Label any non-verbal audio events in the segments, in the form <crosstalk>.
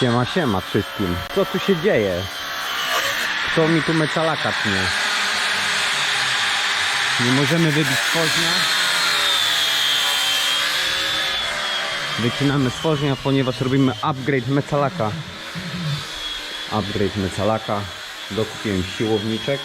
Siema, siema wszystkim. Co tu się dzieje? Kto mi tu mecalaka tnie? Nie możemy wybić stworznia. Wycinamy stworznia, ponieważ robimy upgrade mecalaka. Upgrade mecalaka. Dokupiłem siłowniczek.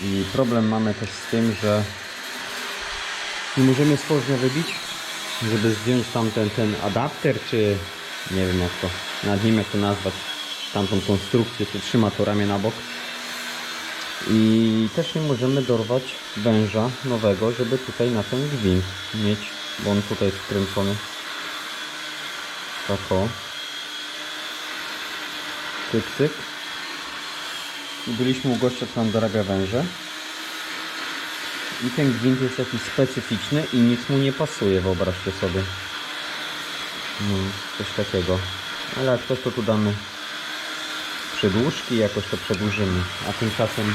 I problem mamy też z tym, że nie możemy stworznia wybić, żeby zdjąć tam ten, ten adapter, czy nie wiem jak to, nad nim jak to nazwać, tamtą konstrukcję, co trzyma to ramię na bok. I też nie możemy dorwać węża nowego, żeby tutaj na ten gwint mieć, bo on tutaj jest wkręcony. Tak o. Cyk, cyk. Byliśmy u gościa, co nam dorabia węże. I ten gwint jest jakiś specyficzny i nic mu nie pasuje, wyobraźcie sobie. No, coś takiego. Ale jak coś to tu damy przedłużki jakoś to przedłużymy. A tymczasem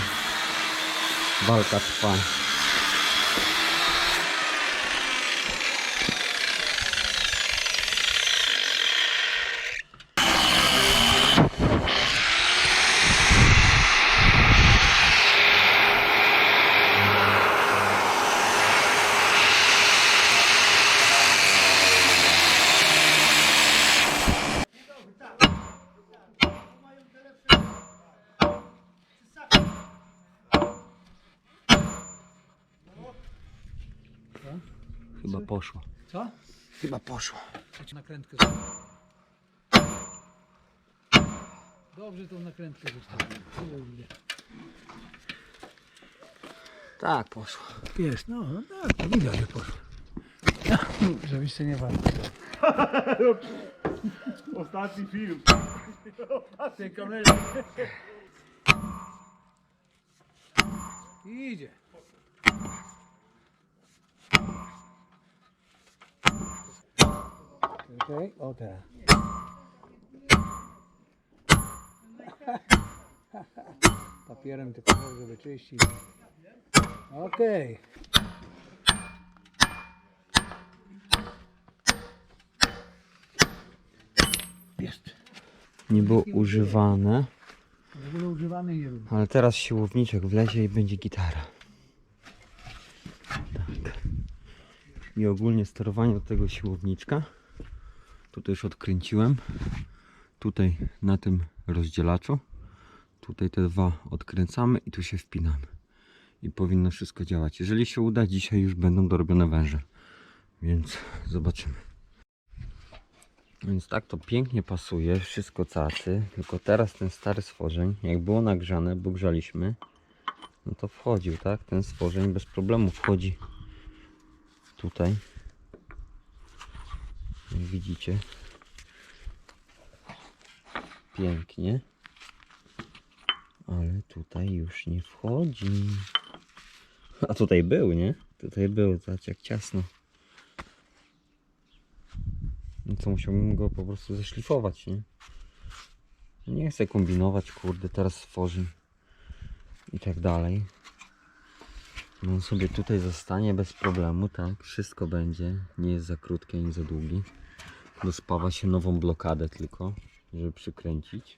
walka trwa. Chyba poszło. Co? Chyba poszło. Chodź nakrętkę. Dobrze tą nakrętkę zostawiłem. Kurde. Tak, poszło. Jest, no, no tak, to widać, że poszło. Żebyś się nie warto. <laughs> Ostatni film. Tej kamery. Idzie. Okej, o teraz. Papierem tylko dobrze wyczyścić. Okej. Jest. Nie było używane, W ogóle używany nie ale teraz siłowniczek wlezie i będzie gitara. Tak. I ogólnie sterowanie do tego siłowniczka. Tutaj już odkręciłem. Tutaj na tym rozdzielaczu. Tutaj te dwa odkręcamy i tu się wpinamy. I powinno wszystko działać. Jeżeli się uda, dzisiaj już będą dorobione węże. Więc zobaczymy. Więc tak to pięknie pasuje, wszystko cacy, tylko teraz ten stary stworzeń, jak było nagrzane, bo grzaliśmy, no to wchodził, tak? Ten stworzeń bez problemu wchodzi tutaj. Widzicie. Pięknie. Ale tutaj już nie wchodzi. A tutaj był, nie? Tutaj był, zobaczcie jak ciasno. No to musiałbym go po prostu zeszlifować, nie? Nie chcę kombinować, kurde, teraz stworzy i tak dalej. No on sobie tutaj zostanie bez problemu, tak? Wszystko będzie. Nie jest za krótki ani za długi. Dospawa się nową blokadę tylko, żeby przykręcić.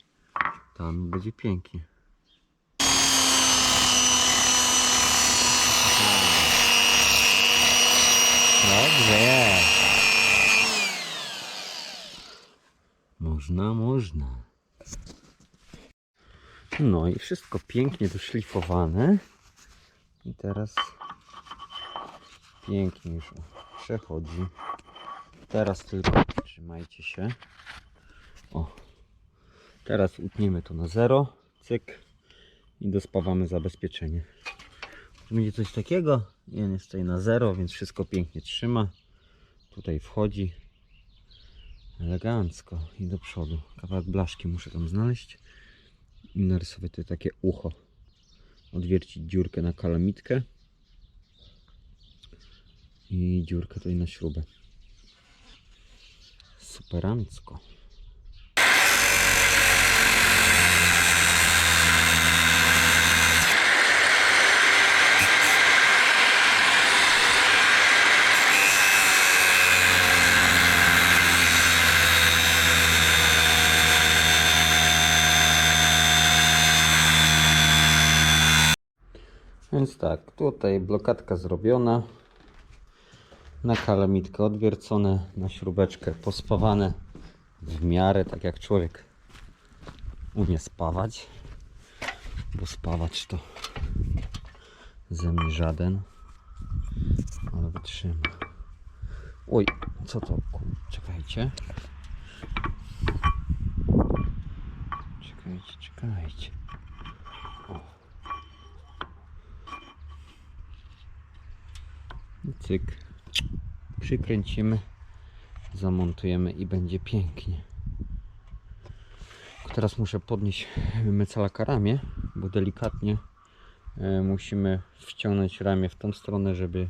Tam będzie pięknie. Dobrze. Można, można. No i wszystko pięknie doszlifowane. I teraz pięknie już przechodzi. Teraz tylko trzymajcie się. O. Teraz utniemy to na zero. Cyk. I dospawamy zabezpieczenie. Będzie coś takiego. Jeden jest tutaj na zero, więc wszystko pięknie trzyma. Tutaj wchodzi elegancko i do przodu. Kawałek blaszki muszę tam znaleźć i narysować tutaj takie ucho. Odwiercić dziurkę na kalamitkę i dziurkę tutaj na śrubę superancko. Więc tak, tutaj blokadka zrobiona, na kalamitkę odwiercone, na śrubeczkę pospawane w miarę tak jak człowiek umie spawać. Bo spawać to ze mnie żaden. Ale wytrzyma. Oj, co to? Czekajcie, czekajcie. O. I Cyk. Przykręcimy, zamontujemy i będzie pięknie. Teraz muszę podnieść mecalaka ramię, bo delikatnie e, musimy wciągnąć ramię w tą stronę, żeby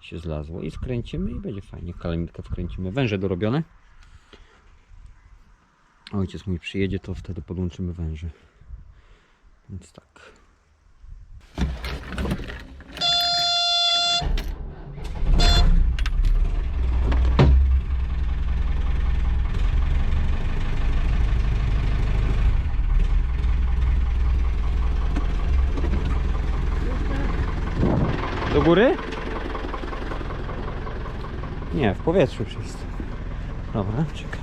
się zlazło i skręcimy i będzie fajnie. Kalamitkę wkręcimy. Węże dorobione. Ojciec mój przyjedzie, to wtedy podłączymy węże. Więc tak. Do góry? Nie, w powietrzu wszyscy. Dobra, czekaj.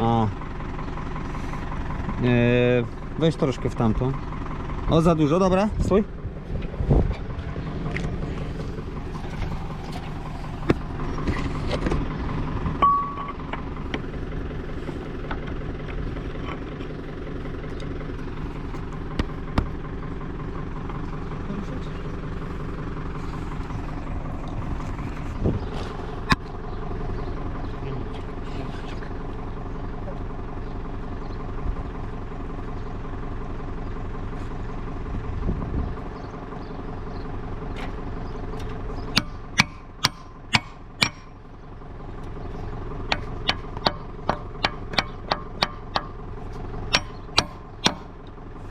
A. Eee, weź troszkę w tamtą. O, za dużo, dobra, stój.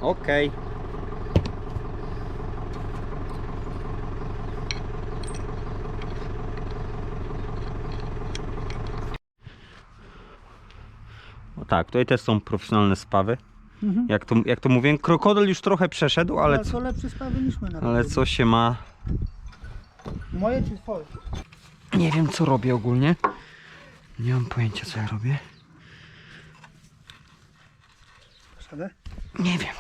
Okej. O tak, tutaj też są profesjonalne spawy. Mhm. Jak to, jak to mówię, krokodyl już trochę przeszedł, ale, Ale co, lepsze sprawy niż my na ale co się ma. Moje czy twoje? Nie wiem co robię ogólnie. Nie mam pojęcia co ja robię. Przesadę? Nie wiem,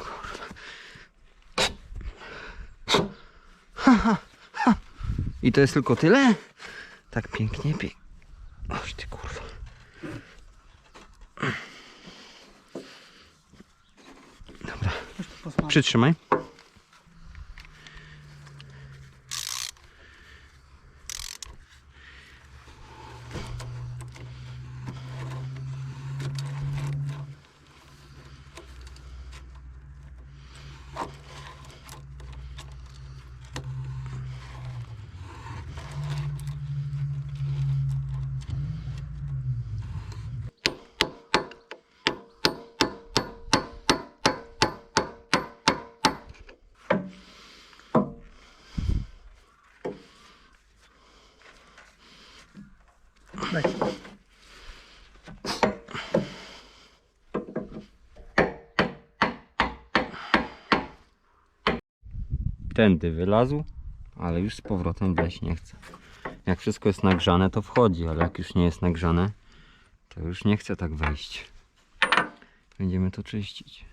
I to jest tylko tyle? Tak pięknie, pie... Oś ty kurwa. Dobra, przytrzymaj. Daj. Tędy wylazł, ale już z powrotem wleźć nie chce. Jak wszystko jest nagrzane, to wchodzi, ale jak już nie jest nagrzane, to już nie chce tak wejść. Będziemy to czyścić.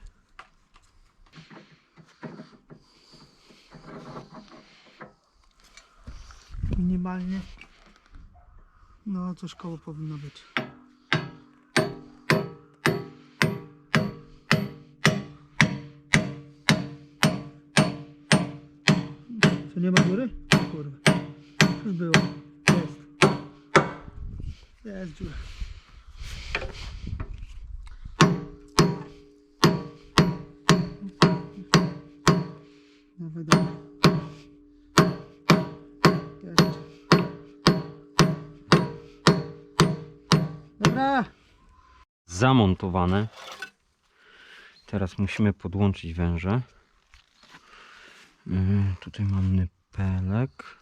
Minimalnie. No, coś koło powinno być. Co nie ma góry? Kurwa. Już było. Jest. Jest dziura. Zamontowane. Teraz musimy podłączyć węże. Yy, tutaj mam nypelek.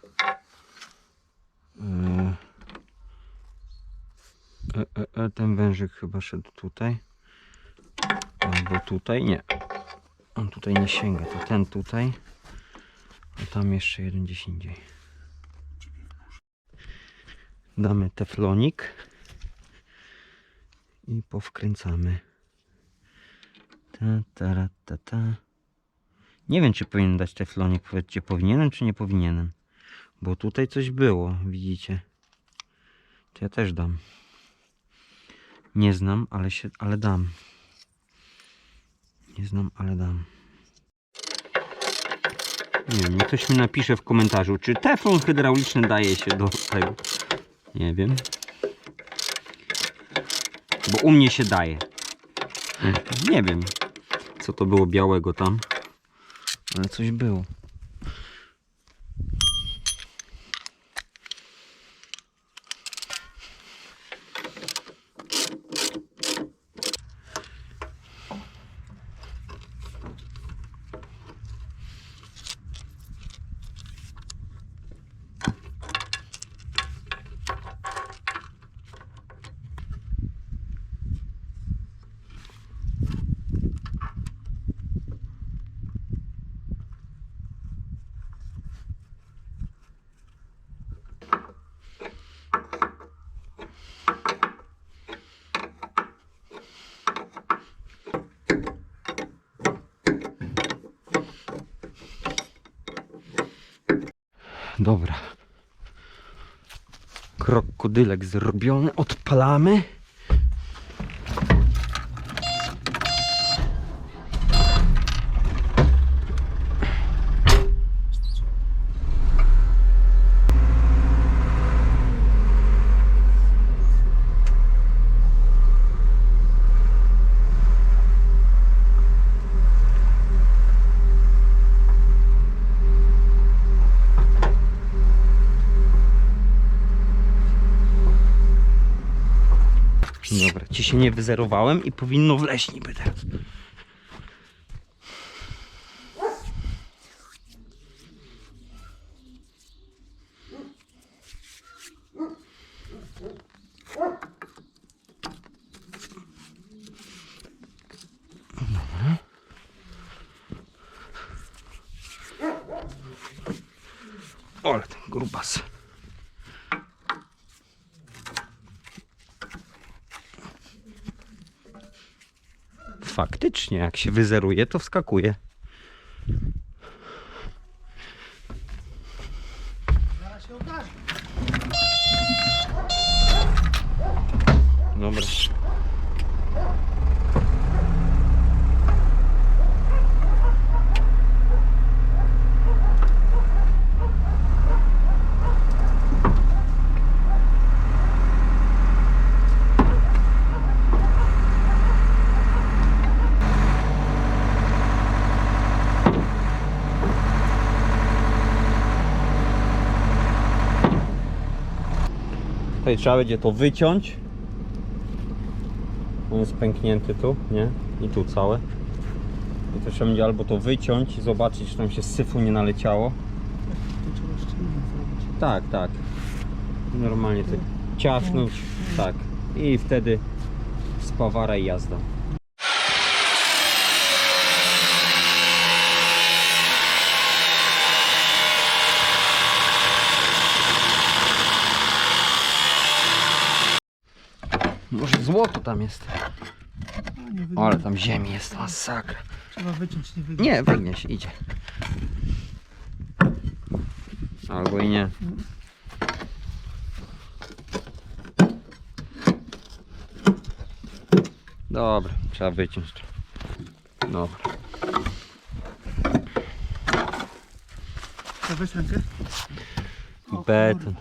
Yy. E, e, e, ten wężyk chyba szedł tutaj. Albo tutaj, nie. On tutaj nie sięga, to ten tutaj. A tam jeszcze jeden gdzieś indziej. Damy teflonik i powkręcamy. Ta, ta, ra, ta, ta. Nie wiem, czy powinien dać teflonik. Powiedzcie, powinienem, czy nie powinienem. Bo tutaj coś było, widzicie. To ja też dam. Nie znam, ale się, ale dam. Nie znam, ale dam. Nie wiem, ktoś mi napisze w komentarzu, czy teflon hydrauliczny daje się do tego. Nie wiem. Bo u mnie się daje. Nie wiem, co to było białego tam. Ale coś było. Dobra. Krokodylek zrobiony. Odpalamy. Ci się nie wyzerowałem i powinno wleźć niby teraz. Ale ten grubas. Faktycznie, jak się wyzeruje, to wskakuje. Zaraz się okaże. Dobra. Tutaj trzeba będzie to wyciąć. On jest pęknięty tu, nie? I tu całe. I to trzeba będzie albo to wyciąć zobaczyć, czy tam się z syfu nie naleciało. To. Tak, tak. Normalnie tak ciachnąć, tak. I wtedy spawara i jazda. Może złoto tam jest. A, nie wygląda. Ale tam ziemi jest masakra. Trzeba wyciąć, nie wygląda. Nie, wygnie się, idzie. Albo i nie. Dobra, trzeba wyciąć. Dobra. To weź rękę. O, Beton.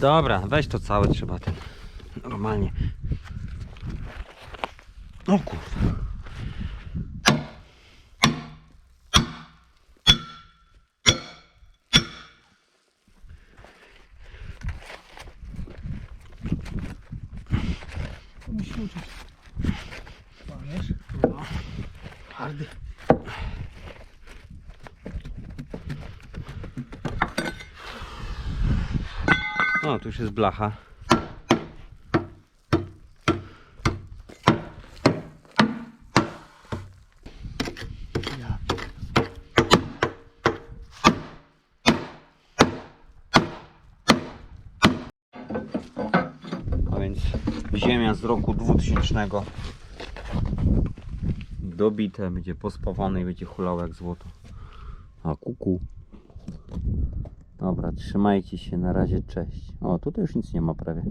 Dobra, weź to całe trzeba ten. Normalnie. O kurwa. tu już jest blacha. A więc ziemia z roku 2000 dobite, będzie pospawane i będzie hulało jak złoto. A kuku. Dobra, trzymajcie się, na razie, cześć. O, tutaj już nic nie ma prawie.